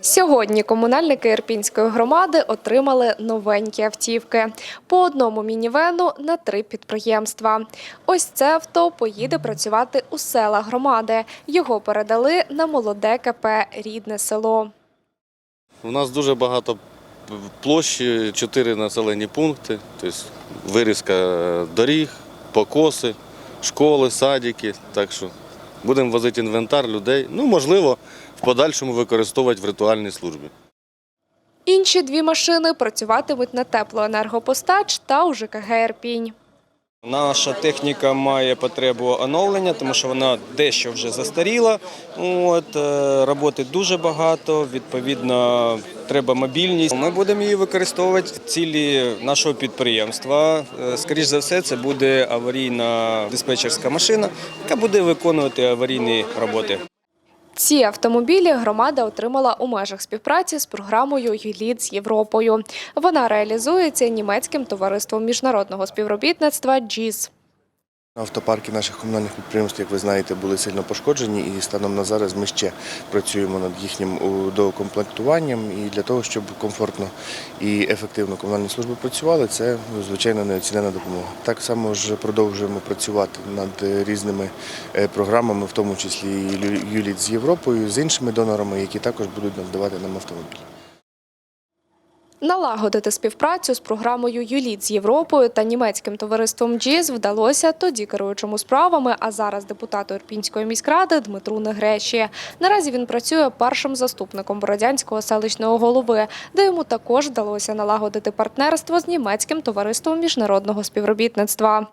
Сьогодні комунальники Ірпінської громади отримали новенькі автівки. По одному мінівену на три підприємства. Ось це авто поїде працювати у села громади. Його передали на молоде КП «Рідне село». У нас дуже багато площі, чотири населені пункти, тобто вирізка доріг, покоси, школи, садики. Так що будемо возити інвентар людей. Ну, можливо, в подальшому використовувати в ритуальній службі. Інші дві машини працюватимуть на теплоенергопостач та у ЖКГ «Ірпінь». Наша техніка має потребу оновлення, тому що вона дещо вже застаріла. От, е, роботи дуже багато, відповідно, треба мобільність. Ми будемо її використовувати в цілі нашого підприємства. Е, Скоріш за все, це буде аварійна диспетчерська машина, яка буде виконувати аварійні роботи. Ці автомобілі громада отримала у межах співпраці з програмою «ЮЛІД з Європою. Вона реалізується німецьким товариством міжнародного співробітництва «ДЖІС». Автопарки наших комунальних підприємств, як ви знаєте, були сильно пошкоджені, і станом на зараз ми ще працюємо над їхнім у, доукомплектуванням. І для того, щоб комфортно і ефективно комунальні служби працювали, це звичайно неоцінена допомога. Так само ж продовжуємо працювати над різними е, програмами, в тому числі і ЮЛІТ з Європою, з іншими донорами, які також будуть надавати нам автомобілі. Налагодити співпрацю з програмою «ЮЛІД з Європою та німецьким товариством «Джіз» вдалося тоді керуючому справами, а зараз депутату Ірпінської міськради Дмитру Негреші. Наразі він працює першим заступником Бородянського селищного голови, де йому також вдалося налагодити партнерство з німецьким товариством міжнародного співробітництва.